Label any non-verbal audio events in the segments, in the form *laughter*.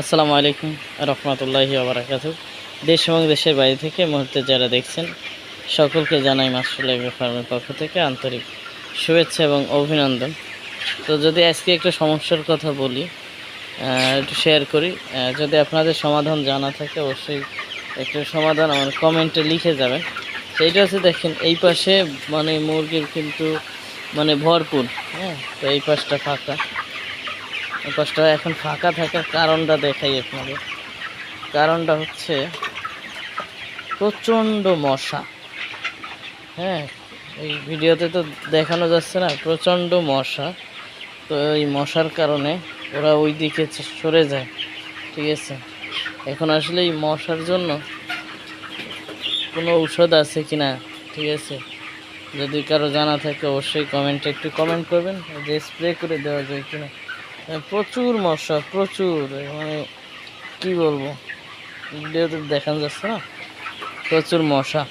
আসসালামু আলাইকুম রহমতুল্লাহি আবরাকাত দেশ এবং দেশের বাইরে থেকে মুহূর্তে যারা দেখছেন, সকলকে জানাই লাইফ ফার্মের পক্ষ থেকে আন্তরিক শুভেচ্ছা এবং অভিনন্দন। তো যদি আজকে একটু সমস্যার কথা বলি একটু শেয়ার করি যদি আপনাদের সমাধান জানা থাকে অবশ্যই একটু সমাধান আমার কমেন্টে লিখে যাবেন। সেইটা হচ্ছে দেখেন, এই পাশে মানে মুরগির কিন্তু মানে ভরপুর হ্যাঁ? তো এই পাশটা ফাঁকা। এই এখন ফাঁকা থাকার কারণটা দেখাই আপনাদের। কারণটা হচ্ছে প্রচণ্ড মশা। হ্যাঁ এই ভিডিওতে তো দেখানো যাচ্ছে না, প্রচণ্ড মশা। তো এই মশার কারণে ওরা ওই দিকে সরে যায়। ঠিক আছে? এখন আসলে এই মশার জন্য কোনো ঔষধ আছে কি না ঠিক আছে? যদি কারও জানা থাকে অবশ্যই কমেন্টে একটু কমেন্ট করবেন, যে স্প্রে করে দেওয়া যায় কিনা। প্রচুর মশা, প্রচুর মানে কি বলব? ভিডিওতে দেখানো যাচ্ছে না? প্রচুর মশা।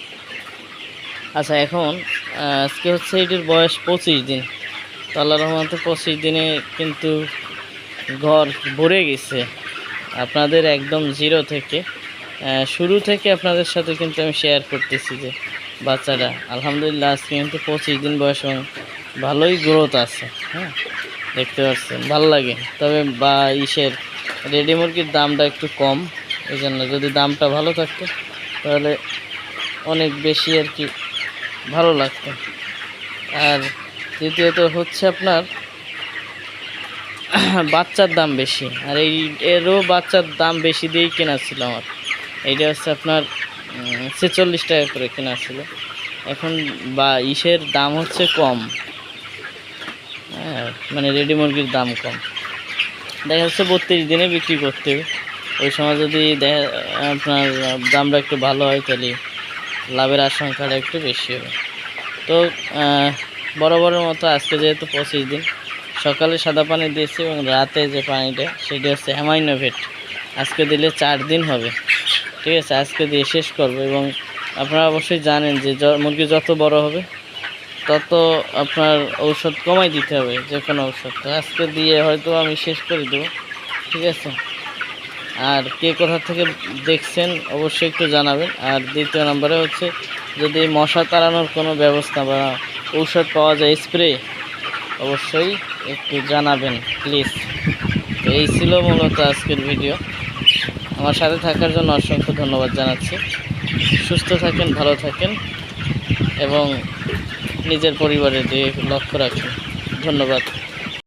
আচ্ছা এখন আজকে হচ্ছে এটির বয়স পঁচিশ দিন। তো আল্লাহ রহমতে পঁচিশ দিনে কিন্তু ঘর ভরে গেছে। আপনাদের একদম জিরো থেকে শুরু থেকে আপনাদের সাথে কিন্তু আমি শেয়ার করতেছি যে বাচ্চাটা আলহামদুলিল্লাহ, আজকে কিন্তু পঁচিশ দিন বয়স ভালোই গ্রোথ আছে হ্যাঁ? দেখতে পাচ্ছেন, ভালো লাগে। তবে বা ইসের রেডি মুরগির দামটা একটু কম এই জন্য যদি দামটা ভালো থাকতো, তাহলে অনেক বেশি আর কি ভালো লাগতো। আর দ্বিতীয়ত হচ্ছে আপনার *coughs* বাচ্চার দাম বেশি, আর এই এরও বাচ্চার দাম বেশি দিয়েই কেনা ছিল আমার। এইটা হচ্ছে আপনার ছেচল্লিশ টাকা করে কেনা ছিল। এখন বা ইসের দাম হচ্ছে কম। মানে রেডি মুরগির দাম কম। দেখা যাচ্ছে বত্রিশ দিনে বিক্রি করতে ওই সময় যদি দেখা, আপনার দামটা একটু ভালো হয়, তাহলে লাভের আশঙ্কাটা একটু বেশি হবে। তো বরাবরের মতো আজকে যেহেতু পঁচিশ দিন, সকালে সাদা পানি দিয়েছি এবং রাতে যে পানিটা, সেটা হচ্ছে অ্যামাইনোভেট আজকে দিলে চার দিন হবে। ঠিক আছে, আজকে দিয়ে শেষ করব এবং আপনারা অবশ্যই জানেন যে মুরগি যত বড় হবে তত আপনার ঔষধ কমাই দিতে হবে, যে কোনো ঔষধ। আজকে দিয়ে হয়তো আমি শেষ করে দেবো, ঠিক আছে? আর কে কোথা থেকে দেখছেন অবশ্যই একটু জানাবেন। আর দ্বিতীয় নম্বরে হচ্ছে, যদি মশা তাড়ানোর কোনো ব্যবস্থা বা ঔষধ পাওয়া যায় স্প্রে, অবশ্যই একটু জানাবেন, প্লিজ। এই ছিল মূলত আজকের ভিডিও। আমার সাথে থাকার জন্য অসংখ্য ধন্যবাদ জানাচ্ছি। সুস্থ থাকেন, ভালো থাকেন, এবং নিজের পরিবারের দিকে লক্ষ্য রাখেন। ধন্যবাদ।